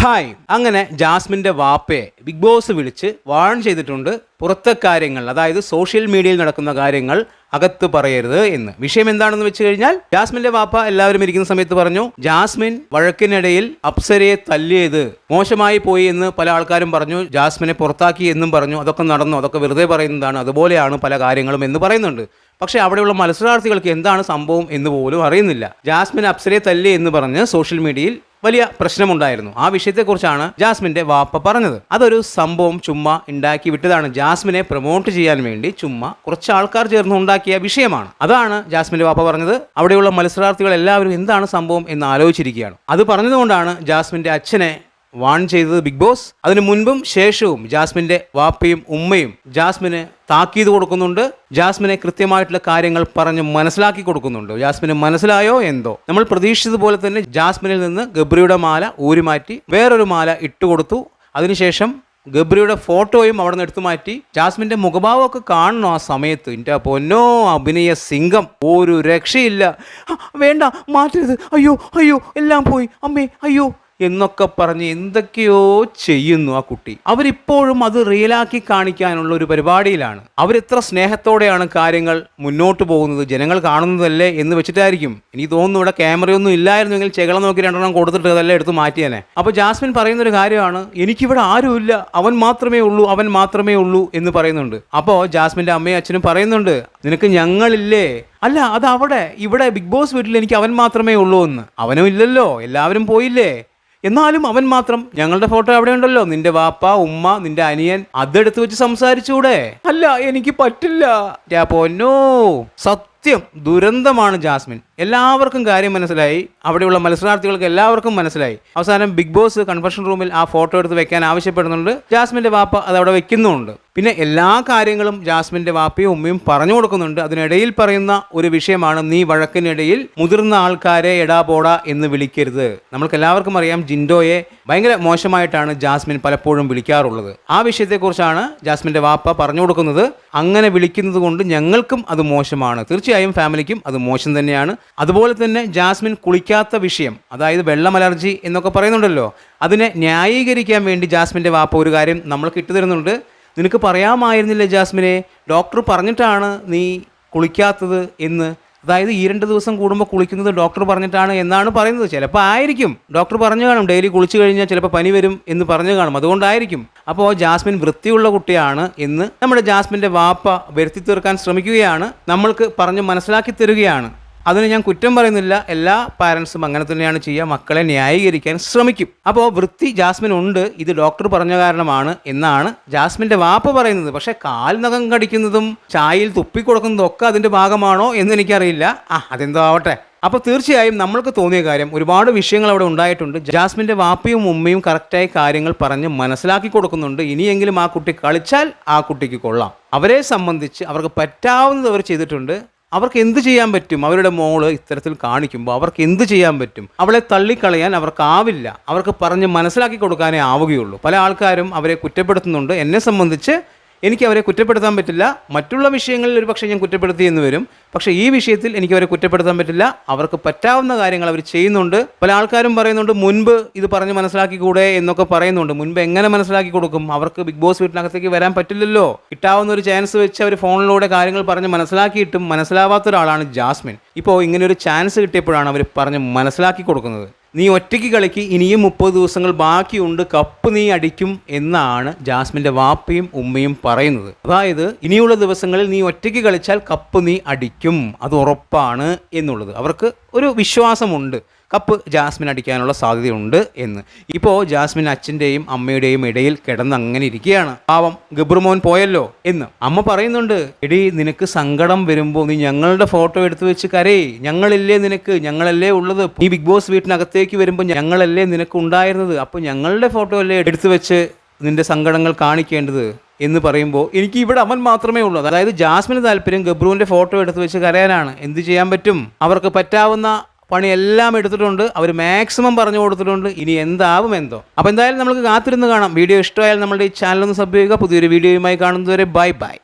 Hi. അങ്ങനെ ജാസ്മിന്റെ വാപ്പയെ ബിഗ് ബോസ് വിളിച്ച് വാൺ ചെയ്തിട്ടുണ്ട് പുറത്തെ കാര്യങ്ങൾ അതായത് സോഷ്യൽ മീഡിയയിൽ നടക്കുന്ന കാര്യങ്ങൾ അകത്ത് പറയരുത് എന്ന്. വിഷയം എന്താണെന്ന് വെച്ച് കഴിഞ്ഞാൽ ജാസ്മിന്റെ വാപ്പ എല്ലാവരും ഇരിക്കുന്ന സമയത്ത് പറഞ്ഞു ജാസ്മിൻ വഴക്കിനിടയിൽ അപ്സരയെ തല്ലിയത് മോശമായി പോയി എന്ന് പല ആൾക്കാരും പറഞ്ഞു ജാസ്മിനെ പുറത്താക്കി എന്നും പറഞ്ഞു അതൊക്കെ നടന്നു അതൊക്കെ വെറുതെ പറയുന്നതാണ് അതുപോലെയാണ് പല കാര്യങ്ങളും എന്ന് പറയുന്നുണ്ട്. പക്ഷേ അവിടെയുള്ള മത്സരാർത്ഥികൾക്ക് എന്താണ് സംഭവം എന്ന് പോലും അറിയുന്നില്ല. ജാസ്മിൻ അപ്സരയെ തല്ലി എന്ന് പറഞ്ഞ് സോഷ്യൽ മീഡിയയിൽ വലിയ പ്രശ്നമുണ്ടായിരുന്നു. ആ വിഷയത്തെക്കുറിച്ചാണ് ജാസ്മിന്റെ വാപ്പ പറഞ്ഞത്. അതൊരു സംഭവം ചുമ്മാ ഉണ്ടാക്കി വിട്ടതാണ്. ജാസ്മിനെ പ്രൊമോട്ട് ചെയ്യാൻ വേണ്ടി ചുമ്മാ കുറച്ച് ആൾക്കാർ ചേർന്ന് ഉണ്ടാക്കിയ വിഷയമാണ്. അതാണ് ജാസ്മിന്റെ വാപ്പ പറഞ്ഞത്. അവിടെയുള്ള മത്സരാർത്ഥികൾ എല്ലാവരും എന്താണ് സംഭവം എന്ന് ആലോചിച്ചിരിക്കുകയാണ്. അത് പറഞ്ഞതുകൊണ്ടാണ് ജാസ്മിന്റെ അച്ഛനെ വാൺ ചെയ്തത് ബിഗ് ബോസ്. അതിനു മുൻപും ശേഷവും ജാസ്മിന്റെ വാപ്പയും ഉമ്മയും ജാസ്മിന് താക്കീത് കൊടുക്കുന്നുണ്ട്. ജാസ്മിനെ കൃത്യമായിട്ടുള്ള കാര്യങ്ങൾ പറഞ്ഞ് മനസ്സിലാക്കി കൊടുക്കുന്നുണ്ട്. ജാസ്മിന് മനസ്സിലായോ എന്തോ? നമ്മൾ പ്രതീക്ഷിച്ചതുപോലെ തന്നെ ജാസ്മിനിൽ നിന്ന് ഗബ്രിയുടെ മാല ഊരിമാറ്റി വേറൊരു മാല ഇട്ടുകൊടുത്തു അതിനുശേഷം ഗബ്രിയുടെ ഫോട്ടോയും അവിടെ നിന്ന് എടുത്തു മാറ്റി. ജാസ്മിന്റെ മുഖഭാവമൊക്കെ കാണണം ആ സമയത്ത്. എന്റെ പൊന്നോ അഭിനയ സിംഗം. ഒരു രക്ഷയില്ല. വേണ്ട മാറ്റരുത്. അയ്യോ അയ്യോ എല്ലാം പോയി. അമ്മേ അയ്യോ. എന്നൊക്കെ പറഞ്ഞ് എന്തൊക്കെയോ ചെയ്യുന്നു ആ കുട്ടി. അവരിപ്പോഴും അത് റിയലാക്കി കാണിക്കാനുള്ള ഒരു പരിപാടിയിലാണ്. അവരെത്ര സ്നേഹത്തോടെയാണ് കാര്യങ്ങൾ മുന്നോട്ട് പോകുന്നത് ജനങ്ങൾ കാണുന്നതല്ലേ എന്ന് വെച്ചിട്ടായിരിക്കും. എനിക്ക് തോന്നുന്നു ഇവിടെ ക്യാമറയൊന്നും ഇല്ലായിരുന്നെങ്കിൽ ചെകളം നോക്കി രണ്ടെണ്ണം കൊടുത്തിട്ട് അതെല്ലാം എടുത്ത് മാറ്റിയേനെ. അപ്പോൾ ജാസ്മിൻ പറയുന്ന ഒരു കാര്യമാണ് എനിക്കിവിടെ ആരുമില്ല. അവൻ മാത്രമേ ഉള്ളൂ അവൻ മാത്രമേ ഉള്ളൂ എന്ന് പറയുന്നുണ്ട്. അപ്പോൾ ജാസ്മിന്റെ അമ്മയും അച്ഛനും പറയുന്നുണ്ട് നിനക്ക് ഞങ്ങളില്ലേ? അല്ല അത് അവിടെ ഇവിടെ ബിഗ് ബോസ് വീട്ടിൽ എനിക്ക് അവൻ മാത്രമേ ഉള്ളൂ എന്ന്. അവനും ഇല്ലല്ലോ. എല്ലാവരും പോയില്ലേ? എന്നാലും അവൻ മാത്രം ഞങ്ങളുടെ ഫോട്ടോ അവിടെ ഉണ്ടല്ലോ. നിന്റെ വാപ്പ ഉമ്മ നിന്റെ അനിയൻ അതെടുത്ത് വെച്ച് സംസാരിച്ചൂടെ? അല്ല എനിക്ക് പറ്റില്ല. പൊന്നോ. സത്യം ദുരന്തമാണ് ജാസ്മിൻ. എല്ലാവർക്കും കാര്യം മനസ്സിലായി. അവിടെയുള്ള മത്സരാർത്ഥികൾക്ക് എല്ലാവർക്കും മനസ്സിലായി. അവസാനം ബിഗ് ബോസ് കൺഫെഷൻ റൂമിൽ ആ ഫോട്ടോ എടുത്ത് വെക്കാൻ ആവശ്യപ്പെടുന്നുണ്ട്. ജാസ്മിന്റെ വാപ്പ അത് അവിടെ വെക്കുന്നുമുണ്ട്. പിന്നെ എല്ലാ കാര്യങ്ങളും ജാസ്മിന്റെ വാപ്പയും ഉമ്മയും പറഞ്ഞു കൊടുക്കുന്നുണ്ട്. അതിനിടയിൽ പറയുന്ന ഒരു വിഷയമാണ് നീ വഴക്കിനിടയിൽ മുതിർന്ന ആൾക്കാരെ എടാ പോടാ എന്ന് വിളിക്കരുത്. നമ്മൾക്ക് എല്ലാവർക്കും അറിയാം ജിൻഡോയെ ഭയങ്കര മോശമായിട്ടാണ് ജാസ്മിൻ പലപ്പോഴും വിളിക്കാറുള്ളത്. ആ വിഷയത്തെക്കുറിച്ചാണ് ജാസ്മിന്റെ വാപ്പ പറഞ്ഞു കൊടുക്കുന്നത്. അങ്ങനെ വിളിക്കുന്നത് കൊണ്ട് ഞങ്ങൾക്കും അത് മോശമാണ്. തീർച്ചയായും ഫാമിലിക്കും അത് മോശം തന്നെയാണ്. അതുപോലെ തന്നെ ജാസ്മിൻ കുളിക്കാത്ത വിഷയം അതായത് വെള്ളം അലർജി എന്നൊക്കെ പറയുന്നുണ്ടല്ലോ അതിനെ ന്യായീകരിക്കാൻ വേണ്ടി ജാസ്മിന്റെ വാപ്പ ഒരു കാര്യം നമ്മൾക്ക് ഇട്ടു തരുന്നുണ്ട് നിനക്ക് പറയാമായിരുന്നില്ല ജാസ്മിനെ? ഡോക്ടർ പറഞ്ഞിട്ടാണ് നീ കുളിക്കാത്തത് എന്ന്. അതായത് ഈ രണ്ട് ദിവസം കൂടുമ്പോൾ കുളിക്കുന്നത് ഡോക്ടർ പറഞ്ഞിട്ടാണ് എന്നാണ് പറയുന്നത്. ചിലപ്പോൾ ആയിരിക്കും. ഡോക്ടർ പറഞ്ഞു കാണും ഡെയിലി കുളിച്ചു കഴിഞ്ഞാൽ ചിലപ്പോൾ പനി വരും എന്ന് പറഞ്ഞു കാണും. അതുകൊണ്ടായിരിക്കും. അപ്പോൾ ജാസ്മിൻ വൃത്തിയുള്ള കുട്ടിയാണ് എന്ന് നമ്മുടെ ജാസ്മിന്റെ വാപ്പ വരുത്തി തീർക്കാൻ ശ്രമിക്കുകയാണ്. നമ്മൾക്ക് പറഞ്ഞ് മനസ്സിലാക്കി തരികയാണ്. അതിന് ഞാൻ കുറ്റം പറയുന്നില്ല. എല്ലാ പാരൻസും അങ്ങനെ തന്നെയാണ് ചെയ്യുക. മക്കളെ ന്യായീകരിക്കാൻ ശ്രമിക്കും. അപ്പോൾ വൃത്തി ജാസ്മിൻ ഉണ്ട്. ഇത് ഡോക്ടർ പറഞ്ഞ കാരണമാണ് എന്നാണ് ജാസ്മിന്റെ വാപ്പ പറയുന്നത്. പക്ഷേ കാൽ നഖം കടിക്കുന്നതും ചായയിൽ തുപ്പിക്കൊടുക്കുന്നതും ഒക്കെ അതിന്റെ ഭാഗമാണോ എന്ന് എനിക്കറിയില്ല. ആ അതെന്തോ ആവട്ടെ. അപ്പോൾ തീർച്ചയായും നമ്മൾക്ക് തോന്നിയ കാര്യം ഒരുപാട് വിഷയങ്ങൾ അവിടെ ഉണ്ടായിട്ടുണ്ട്. ജാസ്മിന്റെ വാപ്പയും ഉമ്മയും കറക്റ്റായി കാര്യങ്ങൾ പറഞ്ഞ് മനസ്സിലാക്കി കൊടുക്കുന്നുണ്ട്. ഇനിയെങ്കിലും ആ കുട്ടി കളിച്ചാൽ ആ കുട്ടിക്ക് കൊള്ളാം. അവരെ സംബന്ധിച്ച് അവർക്ക് പറ്റാവുന്നത് അവർ ചെയ്തിട്ടുണ്ട്. അവർക്ക് എന്ത് ചെയ്യാൻ പറ്റും? അവരുടെ മോൾ ഇത്തരത്തിൽ കാണിക്കുമ്പോൾ അവർക്ക് എന്ത് ചെയ്യാൻ പറ്റും? അവളെ തള്ളിക്കളയാൻ അവർക്കാവില്ല. അവർക്ക് പറഞ്ഞ് മനസ്സിലാക്കി കൊടുക്കാനേ ആവുകയുള്ളൂ. പല ആൾക്കാരും അവരെ കുറ്റപ്പെടുത്തുന്നുണ്ട്. എന്നെ സംബന്ധിച്ച് എനിക്ക് അവരെ കുറ്റപ്പെടുത്താൻ പറ്റില്ല. മറ്റുള്ള വിഷയങ്ങളിൽ ഒരു പക്ഷേ ഞാൻ കുറ്റപ്പെടുത്തി എന്ന് വരും. പക്ഷേ ഈ വിഷയത്തിൽ എനിക്ക് അവരെ കുറ്റപ്പെടുത്താൻ പറ്റില്ല. അവർക്ക് പറ്റാവുന്ന കാര്യങ്ങൾ അവർ ചെയ്യുന്നുണ്ട്. പല ആൾക്കാരും പറയുന്നുണ്ട് മുൻപ് ഇത് പറഞ്ഞ് മനസ്സിലാക്കി കൂടെ എന്നൊക്കെ പറയുന്നുണ്ട്. മുൻപ് എങ്ങനെ മനസ്സിലാക്കി കൊടുക്കും? അവർക്ക് ബിഗ് ബോസ് വീട്ടിനകത്തേക്ക് വരാൻ പറ്റില്ലല്ലോ. കിട്ടാവുന്ന ഒരു ചാൻസ് വെച്ച് അവർ ഫോണിലൂടെ കാര്യങ്ങൾ പറഞ്ഞ് മനസ്സിലാക്കിയിട്ടും മനസ്സിലാവാത്ത ഒരാളാണ് ജാസ്മിൻ. ഇപ്പോൾ ഇങ്ങനെ ഒരു ചാൻസ് കിട്ടിയപ്പോഴാണ് അവർ പറഞ്ഞ് മനസ്സിലാക്കി കൊടുക്കുന്നത്. നീ ഒറ്റയ്ക്ക് കളിക്ക് ഇനിയും മുപ്പത് ദിവസങ്ങൾ ബാക്കിയുണ്ട് കപ്പ് നീ അടിക്കും എന്നാണ് ജാസ്മിന്റെ വാപ്പയും ഉമ്മയും പറയുന്നത്. അതായത് ഇനിയുള്ള ദിവസങ്ങളിൽ നീ ഒറ്റയ്ക്ക് കളിച്ചാൽ കപ്പ് നീ അടിക്കും അത് ഉറപ്പാണ് എന്നുള്ളത്. അവർക്ക് ഒരു വിശ്വാസമുണ്ട്. കപ്പ് ജാസ്മിൻ അടിക്കാനുള്ള സാധ്യതയുണ്ട് എന്ന്. ഇപ്പോൾ ജാസ്മിൻ അച്ഛന്റെയും അമ്മയുടെയും ഇടയിൽ കിടന്ന് അങ്ങനെ ഇരിക്കുകയാണ്. പാവം ഗബ്രുമോൻ പോയല്ലോ എന്ന്. അമ്മ പറയുന്നുണ്ട് എടി നിനക്ക് സങ്കടം വരുമ്പോൾ നീ ഞങ്ങളുടെ ഫോട്ടോ എടുത്തു വെച്ച് കരേ ഞങ്ങളില്ലേ നിനക്ക്? ഞങ്ങളല്ലേ ഉള്ളത്? ഈ ബിഗ് ബോസ് വീട്ടിനകത്തേക്ക് വരുമ്പോൾ ഞങ്ങളല്ലേ നിനക്ക് ഉണ്ടായിരുന്നത്? അപ്പോൾ ഞങ്ങളുടെ ഫോട്ടോ അല്ലേ എടുത്തു വെച്ച് നിന്റെ സങ്കടങ്ങൾ കാണിക്കേണ്ടത്? എന്ന് പറയുമ്പോൾ എനിക്ക് ഇവിടെ അവൻ മാത്രമേ ഉള്ളൂ. അതായത് ജാസ്മിന് താല്പര്യം ഗബ്രുവിന്റെ ഫോട്ടോ എടുത്ത് വെച്ച് കരയാനാണ്. എന്ത് ചെയ്യാൻ പറ്റും? അവർക്ക് പറ്റാവുന്ന പണിയെല്ലാം എടുത്തിട്ടുണ്ട്. അവർ മാക്സിമം പറഞ്ഞു കൊടുത്തിട്ടുണ്ട്. ഇനി എന്താവും എന്തോ. അപ്പോൾ എന്തായാലും നമുക്ക് കാത്തിരുന്ന് കാണാം. വീഡിയോ ഇഷ്ടമായാൽ നമ്മുടെ ഈ ചാനൽ ഒന്ന് സബ് ചെയ്യുക. പുതിയൊരു വീഡിയോയുമായി കാണുന്നതുവരെ ബൈ ബൈ.